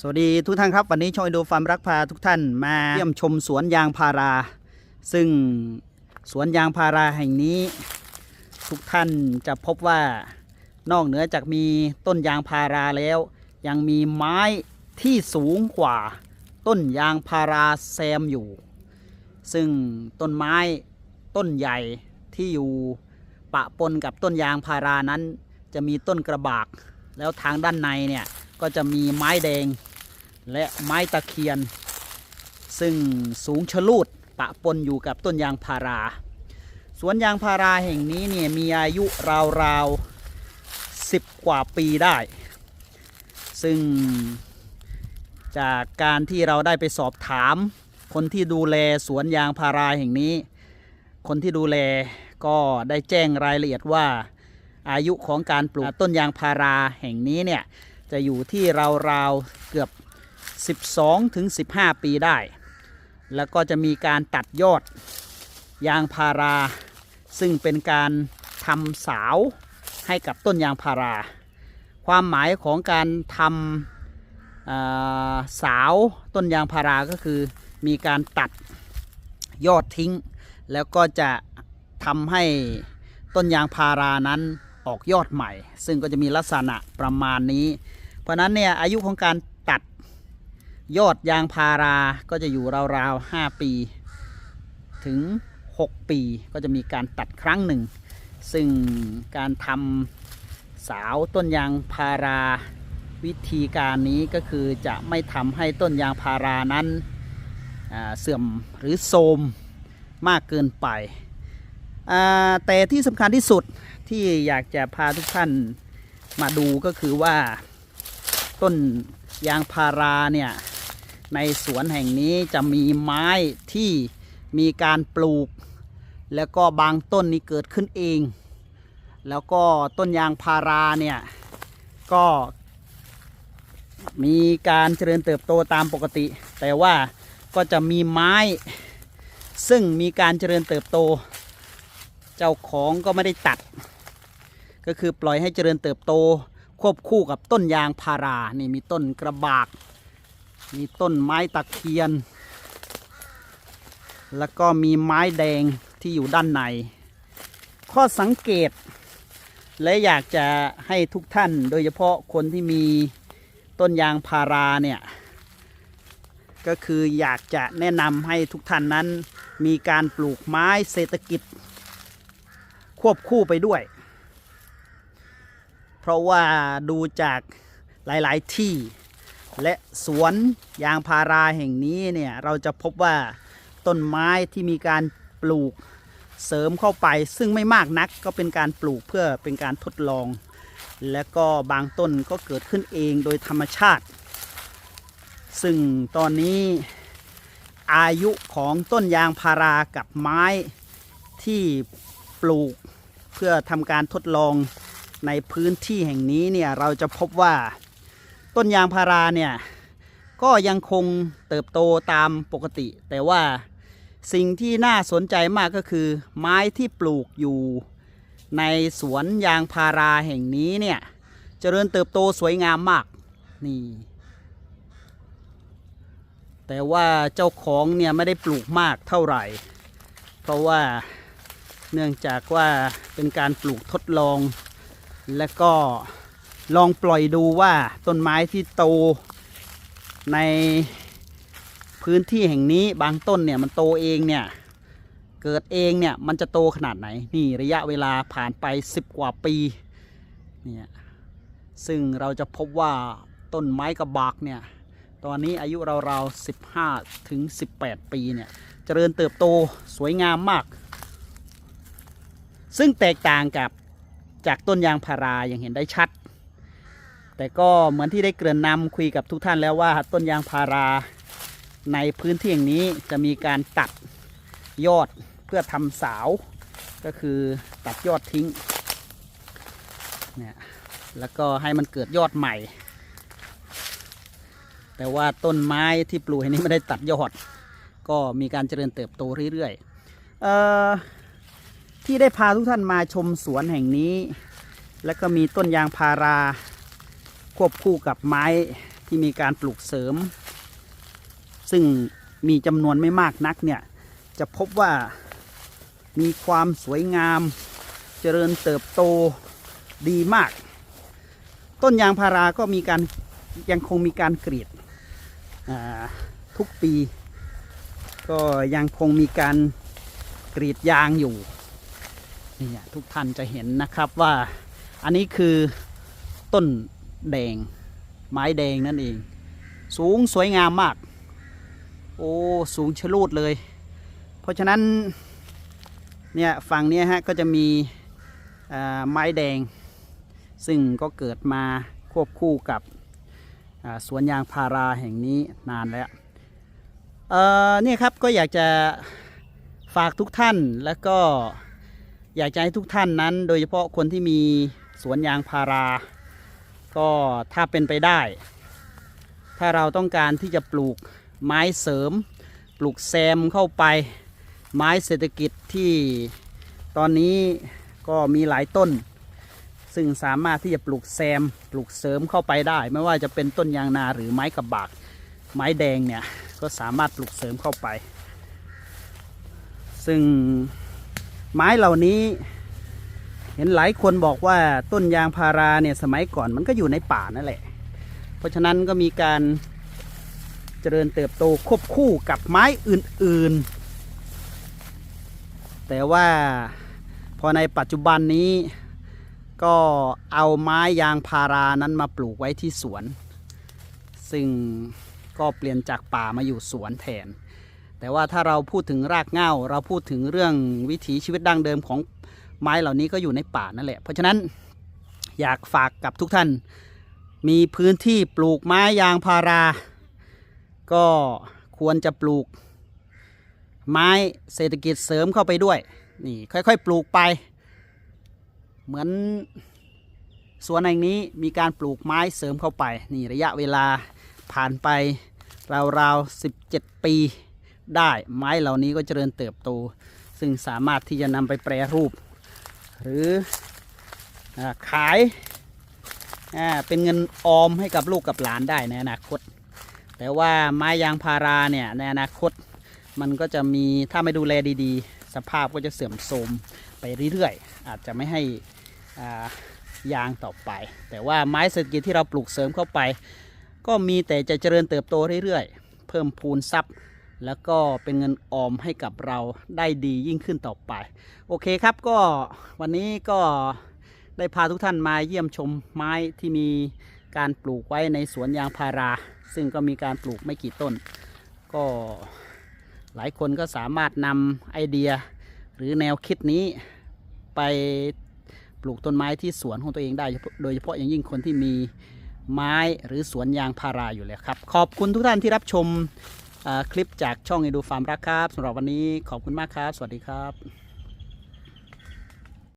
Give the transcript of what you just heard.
สวัสดีทุกท่านครับ วันนี้ช่องอินโดฟาร์มรักพาทุกท่านมาเยี่ยมชมสวนยางพารา ซึ่งสวนยางพาราแห่งนี้ ทุกท่านจะพบว่านอกเหนือจากมีต้นยางพาราแล้ว ยังมีไม้ที่สูงกว่า ต้นยางพาราแซมอยู่ ซึ่งต้นไม้ต้นใหญ่ที่อยู่ปะปนกับต้นยางพารานั้น จะมีต้นกระบาก แล้วทางด้านในเนี่ยก็จะมีไม้แดง และไม้ตะเคียน ซึ่งสูงชะลูดปะปนอยู่กับต้นยางพารา สวนยางพาราแห่งนี้เนี่ยมีอายุราวๆสิบกว่าปีได้ ซึ่งจากการที่เราได้ไปสอบถาม คนที่ดูแลสวนยางพาราแห่งนี้ คนที่ดูแลก็ได้แจ้งรายละเอียดว่า อายุของการปลูกต้นยางพาราแห่งนี้เนี่ยจะอยู่ที่ราวๆเกือบ 12ถึง15 ปีได้ แล้วก็จะมีการตัดยอดยางพารา ซึ่งเป็นการทำสาวให้กับต้นยางพารา ความหมายของการทำาสาวต้นยางพาราก็คือมีการตัดยอดทิ้ง แล้วก็จะทำให้ต้นยางพารานั้นออกยอดใหม่ ซึ่งก็จะมีลักษณะประมาณนี้ เพราะนั้นเนี่ยอายุของการ ยอดยางพาราก็จะอยู่ราวๆ 5 ปี ถึง 6 ปีก็จะมีการตัดครั้งหนึ่ง ซึ่งการทำสาวต้นยางพาราวิธีการนี้ก็คือจะไม่ทำให้ต้นยางพารานั้นเสื่อมหรือโทรมมากเกินไป แต่ที่สำคัญที่สุดที่อยากจะพาทุกท่านมาดูก็คือว่าต้นยางพาราเนี่ย ในสวนแห่งนี้จะมีไม้ที่มีการปลูก แล้วก็บางต้นนี้เกิดขึ้นเอง แล้วก็ต้นยางพาราเนี่ยก็มีการเจริญเติบโตตามปกติ แต่ว่าก็จะมีไม้ ซึ่งมีการเจริญเติบโต เจ้าของก็ไม่ได้ตัด ก็คือปล่อยให้เจริญเติบโตควบคู่กับต้นยางพารา นี่มีต้นกระบาก มีต้นไม้ตะเคียน แล้วก็มีไม้แดงที่อยู่ด้านใน ข้อสังเกต และอยากจะให้ทุกท่านโดยเฉพาะคนที่มีต้นยางพาราเนี่ย ก็คืออยากจะแนะนำให้ทุกท่านนั้น มีการปลูกไม้เศรษฐกิจ ควบคู่ไปด้วย เพราะว่าดูจากหลาย ๆ ที่ และสวนยางพาราแห่งนี้เนี่ยเราจะพบว่าต้นไม้ที่มีการปลูกเสริมเข้าไป ซึ่งไม่มากนักก็เป็นการปลูกเพื่อเป็นการทดลอง และก็บางต้นก็เกิดขึ้นเองโดยธรรมชาติ ซึ่งตอนนี้อายุของต้นยางพารากับไม้ที่ปลูกเพื่อทำการทดลองในพื้นที่แห่งนี้เนี่ยเราจะพบว่า ต้นยางพาราเนี่ยก็ยังคงเติบโตตามปกติ แต่ว่าสิ่งที่น่าสนใจมากก็คือ ไม้ที่ปลูกอยู่ในสวนยางพาราแห่งนี้เนี่ยเจริญเติบโตสวยงามมากนี่แต่ว่าเจ้าของเนี่ยไม่ได้ปลูกมากเท่าไหร่ เพราะว่าเนื่องจากว่าเป็นการปลูกทดลองและก็ ลองปล่อยดูว่าต้นไม้ที่โตในพื้นที่แห่งนี้บางต้นเนี่ยมันโตเองเนี่ยเกิดเองเนี่ยมันจะโตขนาดไหนนี่ระยะเวลาผ่านไป 10 กว่าปีเนี่ยซึ่งเราจะพบว่าต้นไม้กระบอกเนี่ยตอนนี้อายุเราวๆ15 ถึง 18 ปีเนี่ยเจริญเติบโตสวยงามมาก ซึ่งแตกต่างกับจากต้นยางพาราอย่างเห็นได้ชัด แต่ก็เหมือนที่ได้เกริ่นนำคุยกับทุกท่านแล้วว่าต้นยางพาราในพื้นที่อย่างนี้จะมีการตัดยอดเพื่อทำสาวก็คือตัดยอดทิ้งเนี่ยแล้วก็ให้มันเกิดยอดใหม่ แต่ว่าต้นไม้ที่ปลูกแห่งนี้ไม่ได้ตัดยอด ก็มีการเจริญเติบโตเรื่อยๆเอ่อที่ได้พาทุกท่านมาชมสวนแห่งนี้ แล้วก็มีต้นยางพารา ควบคู่กับไม้ที่มีการปลูกเสริม ซึ่งมีจำนวนไม่มากนักเนี่ย จะพบว่ามีความสวยงาม เจริญเติบโตดีมาก ต้นยางพาราก็มีการยังคงมีการกรีดทุกปี ก็ยังคงมีการกรีดยางอยู่นี่ทุกท่านจะเห็นนะครับว่าอันนี้คือต้น แดง ไม้แดงนั่นเอง สูงสวยงามมาก โอ้สูงชะลูดเลย เพราะฉะนั้นเนี่ยฝั่งเนี้ยฮะก็จะมีไม้แดง ซึ่งก็เกิดมาควบคู่กับสวนยางพาราแห่งนี้นานแล้วเออเนี่ยครับก็อยากจะฝากทุกท่านแล้วก็อยากจะให้ทุกท่านนั้น โดยเฉพาะคนที่มีสวนยางพารา ก็ถ้าเป็นไปได้ ถ้าเราต้องการที่จะปลูกไม้เสริม ปลูกแซมเข้าไป ไม้เศรษฐกิจที่ตอนนี้ก็มีหลายต้น ซึ่งสามารถที่จะปลูกแซม ปลูกเสริมเข้าไปได้ ไม่ว่าจะเป็นต้นยางนาหรือไม้กระบาก ไม้แดงเนี่ยก็สามารถปลูกเสริมเข้าไป ซึ่งไม้เหล่านี้ เห็นหลายคนบอกว่าต้นยางพาราเนี่ยสมัยก่อนมันก็อยู่ในป่านั่นแหละ เพราะฉะนั้นก็มีการเจริญเติบโตควบคู่กับไม้อื่นๆ แต่ว่าพอในปัจจุบันนี้ก็เอาไม้ยางพารานั้นมาปลูกไว้ที่สวน ซึ่งก็เปลี่ยนจากป่ามาอยู่สวนแทน แต่ว่าถ้าเราพูดถึงรากเหง้าเราพูดถึงเรื่องวิถีชีวิตดั้งเดิมของ ไม้เหล่านี้ก็อยู่ในป่านั่นแหละ เพราะฉะนั้นอยากฝากกับทุกท่าน มีพื้นที่ปลูกไม้ยางพารา ก็ควรจะปลูก ไม้เศรษฐกิจเสริมเข้าไปด้วย นี่ค่อยๆ ปลูกไป เหมือนสวนแห่งนี้มีการปลูกไม้เสริมเข้าไป นี่ระยะเวลาผ่านไปราวๆ 17 ปีได้ไม้เหล่านี้ก็เจริญเติบโต ซึ่งสามารถที่จะนำไปแปรรูป หรืออขายเป็นเงินออมให้กับลูกกับหลานได้ในอนาคต แต่ว่าไม้ยางพาราเนี่ยในอนาคตมันก็จะมีถ้าไม่ดูแลดีๆ สภาพก็จะเสื่อมโทรมไปเรื่อยๆ อาจจะไม่ให้ยางต่อไป แต่ว่าไม้เศรษฐกิจที่เราปลูกเสริมเข้าไป ก็มีแต่จะเจริญเติบโตเรื่อยๆ เพิ่มพูนทรัพย์ แล้วก็เป็นเงินออมให้กับเราได้ดียิ่งขึ้นต่อไป โอเคครับก็วันนี้ก็ได้พาทุกท่านมาเยี่ยมชมไม้ที่มีการปลูกไว้ในสวนยางพารา ซึ่งก็มีการปลูกไม่กี่ต้น ก็หลายคนก็สามารถนำไอเดียหรือแนวคิดนี้ไปปลูกต้นไม้ที่สวนของตัวเองได้ โดยเฉพาะอย่างยิ่งคนที่มีไม้หรือสวนยางพาราอยู่แล้วครับ ขอบคุณทุกท่านที่รับชม คลิปจากช่องเอดูฟาร์มรักครับสำหรับวันนี้ขอบคุณมากครับ สวัสดีครับ